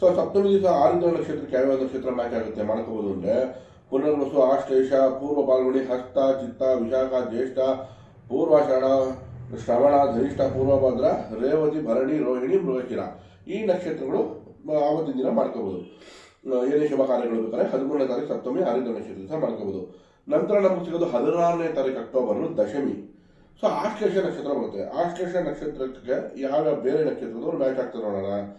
So ಸಪ್ತಮಿ ದಿವಸ ಆರಿದ್ರ ನಕ್ಷತ್ರಕ್ಕೆ ಯಾವ್ಯಾವ ನಕ್ಷತ್ರ ಮ್ಯಾಚ್ ಆಗುತ್ತೆ. ಮಾಡ್ಕೋಬಹುದು ಅಂದ್ರೆ ಪುನರ್ವಸು, ಆಶ್ಲೇಷ, ಪೂರ್ವ ಪಾಲ್ಗುಣಿ ಹಸ್ತ, ಚಿತ್ತ, ವಿಶಾಖ, ಜ್ಯೇಷ್ಠ ಪೂರ್ವಾಷಾಢ ಶ್ರವಣ ಧನಿಷ್ಠ ಪೂರ್ವಭದ್ರ, ರೇವತಿ, ಭರಣಿ, ರೋಹಿಣಿ, ಮೃಗಶಿರ. ಈ ನಕ್ಷತ್ರಗಳು ಆವತ್ತಿನ ದಿನ ಮಾಡ್ಕೋಬಹುದು ಏನೇ ಶುಭ ಕಾರ್ಯಗಳು ಬೇಕಾದ್ರೆ ಹದಿಮೂರನೇ ತಾರೀಕು ಸಪ್ತಮಿ ಆರಿದ್ರ ನಕ್ಷತ್ರ ದಿವಸ ಮಾಡ್ಕೋಬಹುದು ನಂತರ ನಮಗೆ ಸಿಗೋದು ಹದಿನಾರನೇ ತಾರೀಕು ಅಕ್ಟೋಬರ್, ದಶಮಿ. ಸೊ, ಆಶ್ಲೇಷ ನಕ್ಷತ್ರ ಬರುತ್ತೆ. ಆಶ್ಲೇಷ ನಕ್ಷತ್ರಕ್ಕೆ ಯಾವ ಬೇರೆ ನಕ್ಷತ್ರದವ್ರು ಮ್ಯಾಚ್ ಆಗ್ತಾರೆ ನೋಡೋಣ.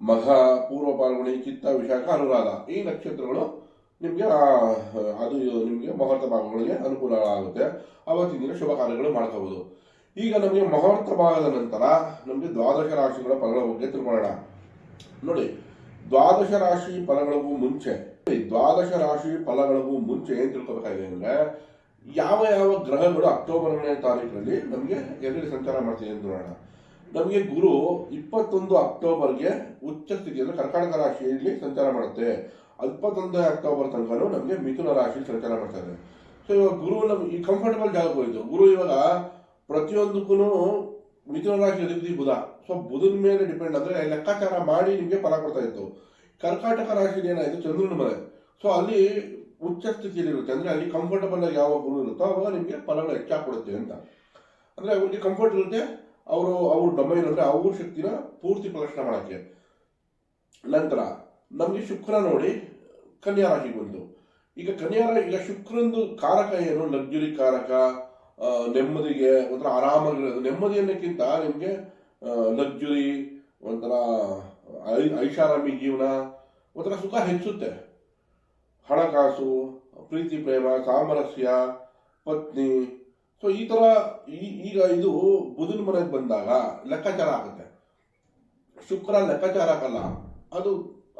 ಮಘ ಪೂರ್ವ ಪಾಲ್ಗುಣಿ ಚಿತ್ತ ವಿಶಾಖ ಅನುರಾಧ. ಈ ನಕ್ಷತ್ರಗಳು ನಿಮಗೆ ಅದು ನಿಮಗೆ ಮುಹೂರ್ತ ಭಾಗಗಳಿಗೆ ಅನುಕೂಲ ಆಗುತ್ತೆ ಅವತ್ತಿನ ದಿನ ಶುಭ ಕಾರ್ಯಗಳು ಮಾಡ್ಕೋಬಹುದು ಈಗ ನಮಗೆ ಮುಹೂರ್ತ ಭಾಗದ ನಂತರ ನಮಗೆ ದ್ವಾದಶ ರಾಶಿಗಳ ಫಲಗಳ ಬಗ್ಗೆ ತಿಳ್ಕೊಳ್ಳೋಣ. ನೋಡಿ, ದ್ವಾದಶ ರಾಶಿ ಫಲಗಳಿಗೂ ಮುಂಚೆ ದ್ವಾದಶ ರಾಶಿ ಫಲಗಳಿಗೂ ಮುಂಚೆ ಏನು ತಿಳ್ಕೊಬೇಕಾಗಿದೆ ಅಂದ್ರೆ, ಯಾವ ಯಾವ ಗ್ರಹಗಳು ಅಕ್ಟೋಬರ್ನೇ ತಾರೀಕಿನಲ್ಲಿ ನಮಗೆ ಎಲ್ಲಿ ಸಂಚಾರ ಮಾಡ್ತಿದೆ ಅಂತ ನೋಡೋಣ. ನಮಗೆ ಗುರು ಇಪ್ಪತ್ತೊಂದು ಅಕ್ಟೋಬರ್ಗೆ ಉಚ್ಚ ಸ್ಥಿತಿಯಲ್ಲಿ ಕರ್ಕಾಟಕ ರಾಶಿಯಲ್ಲಿ ಸಂಚಾರ ಮಾಡುತ್ತೆ. ಇಪ್ಪತ್ತೊಂದನೇ ಅಕ್ಟೋಬರ್ ತನಕನೂ ನಮಗೆ ಮಿಥುನ ರಾಶಿಯಲ್ಲಿ ಸಂಚಾರ ಮಾಡ್ತಾರೆ ಸೊ ಇವಾಗ ಗುರು ನಮ್ಗೆ ಈ ಕಂಫರ್ಟಬಲ್ ಜಾಗ ಹೋಯ್ತು. ಗುರು ಇವಾಗ ಪ್ರತಿಯೊಂದಕ್ಕೂ ಮಿಥುನ ರಾಶಿ ಅಧಿಪತಿ ಬುಧ. ಸೊ ಬುಧನ ಮೇಲೆ ಡಿಪೆಂಡ್ ಅಂದ್ರೆ ಲೆಕ್ಕಾಚಾರ ಮಾಡಿ ನಿಮಗೆ ಫಲ ಕೊಡ್ತಾ ಇತ್ತು. ಕರ್ಕಾಟಕ ರಾಶಿಲಿ ಏನಾಯ್ತು? ಚಂದ್ರನ ಮನೆ. ಸೊ ಅಲ್ಲಿ ಉಚ್ಚ ಸ್ಥಿತಿಯಲ್ಲಿ ಇರುತ್ತೆ. ಅಂದ್ರೆ ಅಲ್ಲಿ ಕಂಫರ್ಟಬಲ್ ಆಗಿ ಯಾವ ಗುರು ಇರುತ್ತೋ ಅವಾಗ ನಿಮಗೆ ಫಲಗಳು ಹೆಚ್ಚಾಗಿ ಕೊಡುತ್ತೆ ಅಂತ. ಅಂದ್ರೆ ಅವ್ರಿಗೆ ಕಂಫರ್ಟ್ ಇರುತ್ತೆ. ಅವರು, ಅವ್ರ ಡೊಮೈನ್ ಅಂದ್ರೆ ಅವ್ರ ಶಕ್ತಿನ ಪೂರ್ತಿ ಪ್ರದರ್ಶನ ಮಾಡಕ್ಕೆ. ನಂತರ ನಮಗೆ ಶುಕ್ರ ನೋಡಿ ಕನ್ಯಾ ರಾಶಿಗೆ ಬಂತು ಈಗ ಕನ್ಯಾ ರಾಶಿ, ಈಗ ಶುಕ್ರಂದು ಕಾರಕ ಏನು? ಲಗ್ಜುರಿ ಕಾರಕ ನೆಮ್ಮದಿಗೆ ಒಂಥರ ಆರಾಮಾಗಿರೋದು ನೆಮ್ಮದಿ ಅನ್ನೋಕ್ಕಿಂತ ನಿಮಗೆ ಲಗ್ಜುರಿ ಒಂಥರ ಐ- ಐಷಾರಾಮಿ ಜೀವನ, ಒಂಥರ ಸುಖ ಹೆಚ್ಚುತ್ತೆ. ಹಣಕಾಸು, ಪ್ರೀತಿ ಪ್ರೇಮ, ಸಾಮರಸ್ಯ, ಪತ್ನಿ ಸೊ ಈ ಥರ ಈಗ ಇದು ಬುಧನ ಮನೆಗೆ ಬಂದಾಗ ಲೆಕ್ಕಾಚಾರ ಆಗುತ್ತೆ. ಶುಕ್ರ ಲೆಕ್ಕಾಚಾರ ಹಾಕಲ್ಲ ಅದು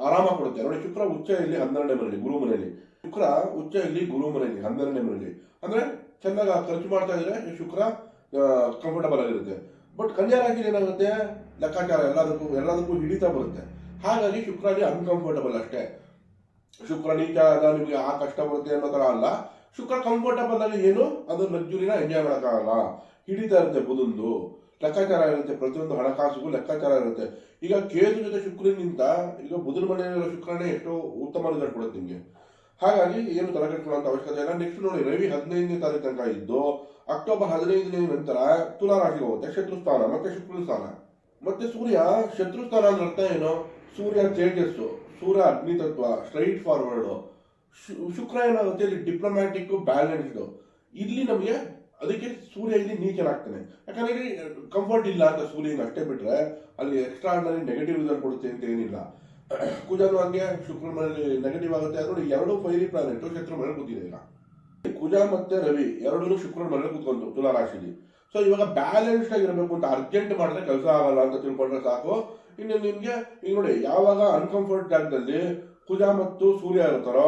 ಆರಾಮ ಕೊಡುತ್ತೆ. ನೋಡಿ, ಶುಕ್ರ ಉಚ್ಚ ಇಲ್ಲಿ ಹನ್ನೆರಡನೇ ಮನೆಯಲ್ಲಿ, ಗುರು ಮನೆಯಲ್ಲಿ. ಶುಕ್ರ ಉಚ್ಚ ಇಲ್ಲಿ ಗುರು ಮನೆಯಲ್ಲಿ, ಹನ್ನೆರಡನೇ ಮನೆಯಲ್ಲಿ. ಅಂದ್ರೆ ಚೆನ್ನಾಗಿ ಖರ್ಚು ಮಾಡ್ತಾ ಇದ್ರೆ ಶುಕ್ರ ಕಂಫರ್ಟಬಲ್ ಆಗಿರುತ್ತೆ. ಬಟ್ ಕನ್ಯಾ ರಾಶಿಲಿ ಏನಾಗುತ್ತೆ? ಲೆಕ್ಕಾಚಾರ ಎಲ್ಲದಕ್ಕೂ ಎಲ್ಲದಕ್ಕೂ ಹಿಡಿತಾ ಬರುತ್ತೆ. ಹಾಗಾಗಿ ಶುಕ್ರ ಅಲ್ಲಿ ಅನ್ಕಂಫರ್ಟಬಲ್ ಅಷ್ಟೇ. ಶುಕ್ರ ನೀಚ ನಿಮಗೆ ಆ ಕಷ್ಟ ಬರುತ್ತೆ ಅನ್ನೋ ಥರ ಅಲ್ಲ. ಶುಕ್ರ ಕಂಫರ್ಟಬಲ್ ಆಗಿ ಏನು? ಅದು ಲಕ್ಸುರಿನ ಎಂಜಾಯ್ ಮಾಡೋಕ್ಕಾಗಲ್ಲ. ಹಿಡಿತಾ ಇರುತ್ತೆ ಬುಧಂದು ಲೆಕ್ಕಾಚಾರ ಇರುತ್ತೆ. ಪ್ರತಿಯೊಂದು ಹಣಕಾಸಿಗೂ ಲೆಕ್ಕಾಚಾರ ಇರುತ್ತೆ. ಈಗ ಕೇತು ಜೊತೆ ಶುಕ್ರನಿಂದ ಈಗ ಬುಧನ ಮನೆಯಲ್ಲಿರೋ ಶುಕ್ರನೇ ಎಷ್ಟೋ ಉತ್ತಮ ರಿಸಲ್ಟ್ ಕೊಡುತ್ತೆ ನಿಮಗೆ. ಹಾಗಾಗಿ ಏನು ತಲೆ ಕೆಡ್ಕೊಳ್ಳುವಂತ ಅವಶ್ಯಕತೆ ಇಲ್ಲ. ನೆಕ್ಸ್ಟ್ ನೋಡಿ, ರವಿ ಹದಿನೈದನೇ ತಾರೀಕು ತನಕ ಇದ್ದು, ಅಕ್ಟೋಬರ್ ಹದಿನೈದನೇ ನಂತರ ತುಲಾ ರಾಶಿಗೆ ಹೋಗುತ್ತೆ. ಶತ್ರು ಸ್ಥಾನ ಮತ್ತೆ ಶುಕ್ರ ಸ್ಥಾನ ಮತ್ತೆ ಸೂರ್ಯ ಶತ್ರು ಸ್ಥಾನ ಅಂದ್ರೆ ಅರ್ಥ ಏನು? ಸೂರ್ಯ ತೇಜಸ್ಸು, ಸೂರ್ಯ ಅಗ್ನಿ ತತ್ವ ಸ್ಟ್ರೈಟ್ ಫಾರ್ವರ್ಡ್ ಶುಕ್ರ ಏನಾಗುತ್ತೆ ಇಲ್ಲಿ ಡಿಪ್ಲೊಮ್ಯಾಟಿಕ್ ಬ್ಯಾಲೆನ್ಸ್ಡ್ ಇಲ್ಲಿ ನಮಗೆ ಅದಕ್ಕೆ ಸೂರ್ಯ ಇಲ್ಲಿ ನೀಚನಾಗ್ತಾನೆ. ಯಾಕಂದ್ರೆ ಇಲ್ಲಿ ಕಂಫರ್ಟ್ ಇಲ್ಲ ಅಂತ ಸೂರ್ಯನ ಅಷ್ಟೇ ಬಿಟ್ರೆ ಅಲ್ಲಿ ಎಕ್ಸ್ಟ್ರಾ ಆರ್ಡಿನರಿ ನೆಗೆಟಿವ್ ರಿಸಲ್ಟ್ ಕೊಡುತ್ತೆ ಅಂತ ಏನಿಲ್ಲ. ಕುಜನು ಹಂಗೆ ಶುಕ್ರ ಮನೆಯಲ್ಲಿ ನೆಗೆಟಿವ್ ಆಗುತ್ತೆ ನೋಡಿ ಎರಡು ಫೈರಿ ಪ್ಲಾನೆಟ್ ಶತ್ರು ಮನೆ ಕೂತಿದೆ ಈಗ. ಕುಜ ಮತ್ತೆ ರವಿ ಎರಡೂ ಶುಕ್ರ ಮನೆ ಕೂತ್ಕೊಂಡು ತುಲಾ ರಾಶಿಲಿ ಸೊ ಇವಾಗ ಬ್ಯಾಲೆನ್ಸ್ಡ್ ಆಗಿರಬೇಕು ಅಂತ ಅರ್ಜೆಂಟ್ ಮಾಡಿದ್ರೆ ಕೆಲಸ ಆಗಲ್ಲ ಅಂತ ತಿಳ್ಕೊಂಡ್ರೆ ಸಾಕು. ಇನ್ನು ನಿಮ್ಗೆ, ಈಗ ನೋಡಿ, ಯಾವಾಗ ಅನ್ಕಂಫರ್ಟ್ ಜಾಗದಲ್ಲಿ ಕುಜ ಮತ್ತು ಸೂರ್ಯ ಇರ್ತಾರೋ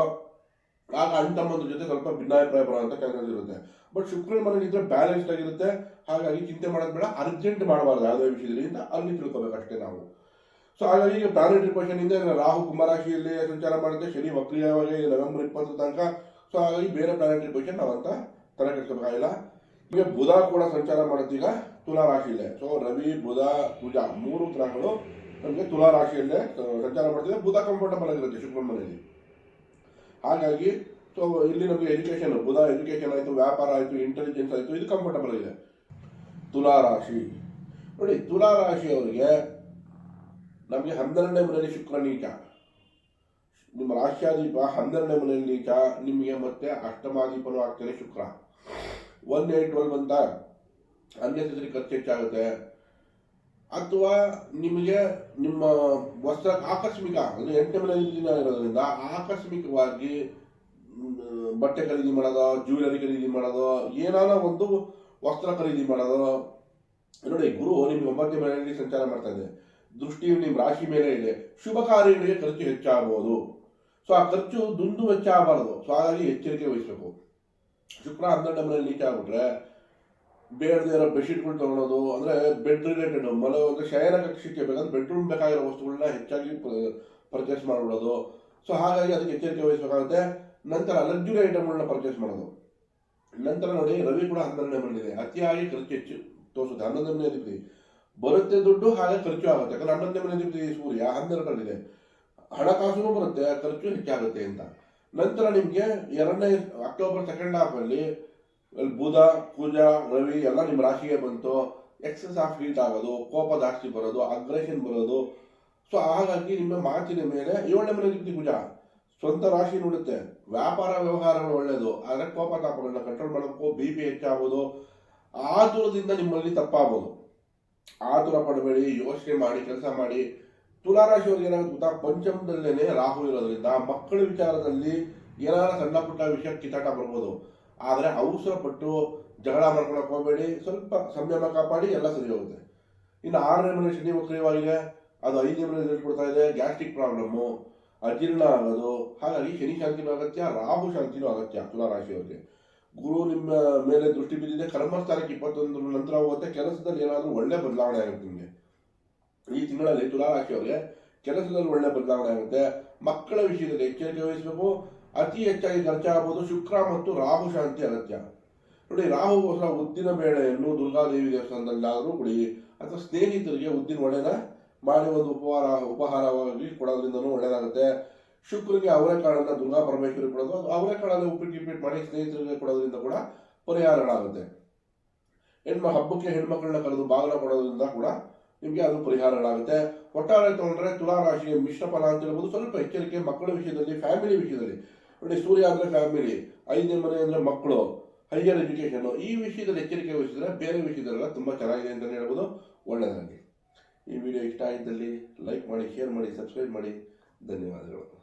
ಆಗ ಅಣ್ಣ ತಮ್ಮಂದ್ರ ಜೊತೆ ಸ್ವಲ್ಪ ಭಿನ್ನಾಭಿಪ್ರಾಯ ಬರುವಂತ ಕೆಲಸ ಇರುತ್ತೆ. ಬಟ್ ಮನೇಲಿ ಇದ್ರೆ ಬ್ಯಾಲೆನ್ಸ್ಡ್ ಆಗಿರುತ್ತೆ. ಹಾಗಾಗಿ ಚಿಂತೆ ಮಾಡೋದು ಬೇಡ ಅರ್ಜೆಂಟ್ ಮಾಡಬಾರ್ದು ಯಾವುದೇ ವಿಷಯದಲ್ಲಿ ಅಂತ ಅಲ್ಲಿ ತಿಳ್ಕೊಬೇಕಷ್ಟೇ ನಾವು. ಸೊ ಹಾಗಾಗಿ ಈಗ ಪ್ಲಾನೆಟರಿ ಪೊಸಿಷನ್ ಇಂದ ರಾಹು ಕುಂಭರಾಶಿಯಲ್ಲಿ ಸಂಚಾರ ಮಾಡುತ್ತೆ, ಶನಿ ವಕ್ರಿಯವಾಗಿ ನವೆಂಬರ್ ಇಪ್ಪತ್ತರ ತನಕ. ಸೊ ಹಾಗಾಗಿ ಬೇರೆ ಪ್ಲಾನೆಟರಿ ಪೊಸಿಷನ್ ನಾವಂತ ತಲೆ ಕೆಡಿಸಬೇಕಾಗಿಲ್ಲ ಈಗ ಬುಧ ಕೂಡ ಸಂಚಾರ ಮಾಡುತ್ತೆ ಈಗ ತುಲಾ ರಾಶಿಯಲ್ಲೇ. ಸೊ ರವಿ, ಬುಧ ಕುಜ ಮೂರು ಗ್ರಹಗಳು ನಮಗೆ ತುಲಾ ರಾಶಿಯಲ್ಲೇ ಸಂಚಾರ ಮಾಡ್ತಿದೆ ಬುಧ ಕಂಫರ್ಟಬಲ್ ಆಗಿರುತ್ತೆ ಶುಕ್ರ ಮನೆಯಲ್ಲಿ ಹಾಗಾಗಿ ಸೊ ಇಲ್ಲಿ ನಮಗೆ ಎಜುಕೇಶನ್ ಬುಧ ಎಜುಕೇಶನ್ ಆಯಿತು, ವ್ಯಾಪಾರ ಆಯಿತು ಇಂಟೆಲಿಜೆನ್ಸ್ ಆಯಿತು, ಇದು ಕಂಫರ್ಟಬಲ್ ಇದೆ ತುಲಾ ರಾಶಿ. ನೋಡಿ, ತುಲಾ ರಾಶಿಯವರಿಗೆ ನಮಗೆ ಹನ್ನೆರಡನೇ ಮನೆಯಲ್ಲಿ ಶುಕ್ರ ನೀಚ. ನಿಮ್ಮ ರಾಶ್ಯಾದೀಪ ಹನ್ನೆರಡನೇ ಮನೆಯಲ್ಲಿ ನೀಚ, ನಿಮಗೆ ಮತ್ತೆ ಅಷ್ಟಮಾದೀಪನೂ ಆಗ್ತಾನೆ ಶುಕ್ರ. ಒನ್ ಏಟ್ ಟ್ವೆಲ್ವ್ ಅಂತ, ಅನ್ಯಸರಿ ಖರ್ಚು ಹೆಚ್ಚಾಗುತ್ತೆ. ಅಥವಾ ನಿಮಗೆ ನಿಮ್ಮ ವಸ್ತ್ರ ಆಕಸ್ಮಿಕ ಅಂದರೆ ಎಂಟನೇ ಮನೆಯಲ್ಲಿ ದಿನ ಇರೋದ್ರಿಂದ ಆಕಸ್ಮಿಕವಾಗಿ ಬಟ್ಟೆ ಖರೀದಿ ಮಾಡೋದು ಜ್ಯುವೆಲರಿ ಖರೀದಿ ಮಾಡೋದು ಏನಾರ ಒಂದು ವಸ್ತ್ರ ಖರೀದಿ ಮಾಡೋದು, ನೋಡಿ ಗುರು ನಿಮ್ಗೆ ಒಂಬತ್ತನೇ ಮನೆಯಲ್ಲಿ ಸಂಚಾರ ಮಾಡ್ತಾ ಇದೆ ದೃಷ್ಟಿಯು ನಿಮ್ಮ ರಾಶಿ ಮೇಲೆ ಇದೆ. ಶುಭ ಕಾರ್ಯಗಳಿಗೆ ಖರ್ಚು ಹೆಚ್ಚಾಗಬಹುದು ಸೊ ಆ ಖರ್ಚು ದುಂದು ವೆಚ್ಚ ಆಗಬಾರದು. ಸೊ ಹಾಗಾಗಿ ಎಚ್ಚರಿಕೆ ವಹಿಸಬೇಕು. ಶುಕ್ರ ಹನ್ನೆರಡು ಮನೆಯಲ್ಲಿ ನೀಚ ಆಗ್ಬಿಟ್ರೆ ಬೇಡದೇ ಇರೋ ಬೆಡ್ಶೀಟ್ಗಳು ತಗೊಳೋದು, ಅಂದ್ರೆ ಬೆಡ್ ರಿಲೇಟೆಡ್ ಮಲ ಒಂದು ಶಯನ ಕಕ್ಷಕ್ಕೆ ಬೇಕಂದ್ರೆ ಬೆಡ್ರೂಮ್ ಬೇಕಾಗಿರೋ ವಸ್ತುಗಳನ್ನ ಹೆಚ್ಚಾಗಿ ಪರ್ಚೇಸ್ ಮಾಡ್ಬಿಡೋದು. ಸೊ ಹಾಗಾಗಿ ಅದಕ್ಕೆ ಎಚ್ಚರಿಕೆ ವಹಿಸಬೇಕಾಗುತ್ತೆ. ನಂತರ ಲಕ್ಸುರಿ ಐಟಮ್ಗಳನ್ನ ಪರ್ಚೇಸ್ ಮಾಡೋದು. ನಂತರ ನೋಡಿ, ರವಿ ಕೂಡ ಹನ್ನೆರಡನೇ ಮನೆಯಲ್ಲಿದೆ. ಅತಿಯಾಗಿ ಖರ್ಚು ಹೆಚ್ಚು. ತೋರಿಸುತ್ತೆ. ಹನ್ನೊಂದನೇ ಮನೆ ಬರುತ್ತೆ ದುಡ್ಡು, ಹಾಗೆ ಖರ್ಚು ಆಗುತ್ತೆ. ಯಾಕಂದ್ರೆ ಹನ್ನೊಂದನೇ ಮನೆ ಅಧಿಪತಿ ಸೂರ್ಯ. ಹನ್ನೆರಡರಲ್ಲಿದೆ. ಹಣಕಾಸು ಬರುತ್ತೆ. ಖರ್ಚು ಹೆಚ್ಚಾಗುತ್ತೆ ಅಂತ. ನಂತರ ನಿಮಗೆ ಎರಡನೇ, ಅಕ್ಟೋಬರ್ ಸೆಕೆಂಡ್ ಹಾಫ್ ಅಲ್ಲಿ ಬುಧ ಕುಜ ರವಿ ಎಲ್ಲ ನಿಮ್ಮ ರಾಶಿಗೆ ಬಂತು. ಎಕ್ಸಸ್ ಆಫ್ ಹೀಟ್ ಆಗೋದು, ಕೋಪ ಜಾಸ್ತಿ ಬರೋದು ಅಗ್ರೆಷನ್ ಬರೋದು. ಸೊ ಹಾಗಾಗಿ ನಿಮ್ಮ ಮಾತಿನ ಮೇಲೆ ಏಳನೇ ಮನೆ ರೀತಿ ಪೂಜಾ. ಸ್ವಂತ ರಾಶಿ ನೋಡುತ್ತೆ. ವ್ಯಾಪಾರ ವ್ಯವಹಾರಗಳು ಒಳ್ಳೆಯದು ಆದರೆ ಕೋಪ ತಾಪಗಳನ್ನ ಕಂಟ್ರೋಲ್ ಮಾಡೋಕ್ಕೂ ಬಿ ಪಿ ಹೆಚ್ಚಾಗ್ಬೋದು ಆತುರದಿಂದ ನಿಮ್ಮಲ್ಲಿ ತಪ್ಪಾಗ್ಬೋದು ಆತುರ ಪಡಬೇಡಿ, ಯೋಚನೆ ಮಾಡಿ, ಕೆಲಸ ಮಾಡಿ. ತುಲಾರಾಶಿಯವ್ರಿಗೆ ಏನಾಗುತ್ತೆ ಗೊತ್ತಾ? ಪಂಚಮದಲ್ಲೇನೆ ರಾಹು ಇರೋದ್ರಿಂದ ಮಕ್ಕಳ ವಿಚಾರದಲ್ಲಿ ಏನಾದ್ರೂ ಸಣ್ಣ ಪುಟ್ಟ ವಿಷಯ ಕಿತ್ತಾಟ ಬರ್ಬೋದು. ಆದರೆ ಅವಸರ ಪಟ್ಟು ಜಗಳ ಮಾಡ್ಕೊಳಕ್ ಹೋಗಬೇಡಿ, ಸ್ವಲ್ಪ ಸಂಯಮ ಕಾಪಾಡಿ ಎಲ್ಲ ಸರಿ ಹೋಗುತ್ತೆ ಇನ್ನು ಆರನೇ ಮನೆ ಶನಿ ವಕ್ರೀಯವಾಗಿದೆ ಅದು ಐದನೇ ಮನೆ ರಿಸಲ್ಟ್ ಇದೆ, ಗ್ಯಾಸ್ಟ್ರಿಕ್ ಪ್ರಾಬ್ಲಮ್ಮು ಅಜೀರ್ಣ ಆಗೋದು, ಹಾಗಾಗಿ ಶನಿ ಶಾಂತಿನೂ ಅಗತ್ಯ, ರಾಹು ಶಾಂತಿನೂ ಅಗತ್ಯ ತುಲಾ ರಾಶಿಯವರಿಗೆ. ಗುರು ನಿಮ್ಮ ಮೇಲೆ ದೃಷ್ಟಿ ಬಿದ್ದಿದೆ, ಕರ್ಮಸ್ಥಾನಕ್ಕೆ ಇಪ್ಪತ್ತೊಂದರ ನಂತರ ಹೋಗುತ್ತೆ, ಕೆಲಸದಲ್ಲಿ ಏನಾದರೂ ಒಳ್ಳೆ ಬದಲಾವಣೆ ಆಗುತ್ತೆ ನಿಮಗೆ. ಈ ತಿಂಗಳಲ್ಲಿ ತುಲಾ ರಾಶಿಯವರಿಗೆ ಕೆಲಸದಲ್ಲಿ ಒಳ್ಳೆ ಬದಲಾವಣೆ ಆಗುತ್ತೆ, ಮಕ್ಕಳ ವಿಷಯದಲ್ಲಿ ಎಚ್ಚರಿಕೆ ವಹಿಸಬೇಕು ಅತಿ ಹೆಚ್ಚಾಗಿ ಖರ್ಚಾಗಬಹುದು ಶುಕ್ರ ಮತ್ತು ರಾಹು ಶಾಂತಿ ಅಗತ್ಯ ನೋಡಿ, ರಾಹು ಹೊಸ ಉದ್ದಿನ ಬೇಳೆಯನ್ನು ದುರ್ಗಾದೇವಿ ದೇವಸ್ಥಾನದಲ್ಲಾದರೂ ಕೊಡಿ, ಅಥವಾ ಸ್ನೇಹಿತರಿಗೆ ಉದ್ದಿನ ಒಡೆನ ಮಾಡಿ ಒಂದು ಉಪಹಾರ, ಉಪಹಾರವಾಗಿ ಕೊಡೋದ್ರಿಂದನೂ ಒಳ್ಳೆಯದಾಗುತ್ತೆ. ಶುಕ್ರಿಗೆ ಅವರೆಕಾಳನ್ನು ದುರ್ಗಾ ಪರಮೇಶ್ವರಿ ಕೊಡೋದು ಅದು ಅವರೆಕಾಳಲ್ಲಿ ಉಪ್ಪಿಟ್ಟು ಗಿಪ್ಪಿಟ್ಟು ಮಾಡಿ ಸ್ನೇಹಿತರಿಗೆ ಕೊಡೋದ್ರಿಂದ ಕೂಡ ಪರಿಹಾರಗಳಾಗುತ್ತೆ. ಹೆಣ್ಮ ಹಬ್ಬಕ್ಕೆ ಹೆಣ್ಮಕ್ಳನ್ನ ಕರೆದು ಬಾಗಿಲ ಕೊಡೋದ್ರಿಂದ ಕೂಡ ನಿಮಗೆ ಅದು ಪರಿಹಾರಗಳಾಗುತ್ತೆ. ಒಟ್ಟಾರೆ ತಗೊಂಡ್ರೆ ತುಲಾ ರಾಶಿಯ ಮಿಶ್ರ ಫಲ ಅಂತ ಹೇಳ್ಬೋದು. ಸ್ವಲ್ಪ ಎಚ್ಚರಿಕೆ ಮಕ್ಕಳ ವಿಷಯದಲ್ಲಿ ಫ್ಯಾಮಿಲಿ ವಿಷಯದಲ್ಲಿ. ನೋಡಿ, ಸೂರ್ಯ ಅಂದ್ರೆ ಫ್ಯಾಮಿಲಿ, ಐದನೇ ಮನೆ ಅಂದ್ರೆ ಮಕ್ಕಳು ಹೈಯರ್ ಎಜುಕೇಶನ್ ಈ ವಿಷಯದಲ್ಲಿ ಎಚ್ಚರಿಕೆ ವಹಿಸಿದ್ರೆ ಬೇರೆ ವಿಷಯದಲ್ಲ ತುಂಬಾ ಚೆನ್ನಾಗಿದೆ ಅಂತ ಹೇಳ್ಬೋದು. ಒಳ್ಳೆಯದಾಗಿ ಈ ವಿಡಿಯೋ ಇಷ್ಟ ಆಗಿದ್ದಲ್ಲಿ ಲೈಕ್ ಮಾಡಿ ಶೇರ್ ಮಾಡಿ ಸಬ್ಸ್ಕ್ರೈಬ್ ಮಾಡಿ. ಧನ್ಯವಾದಗಳು.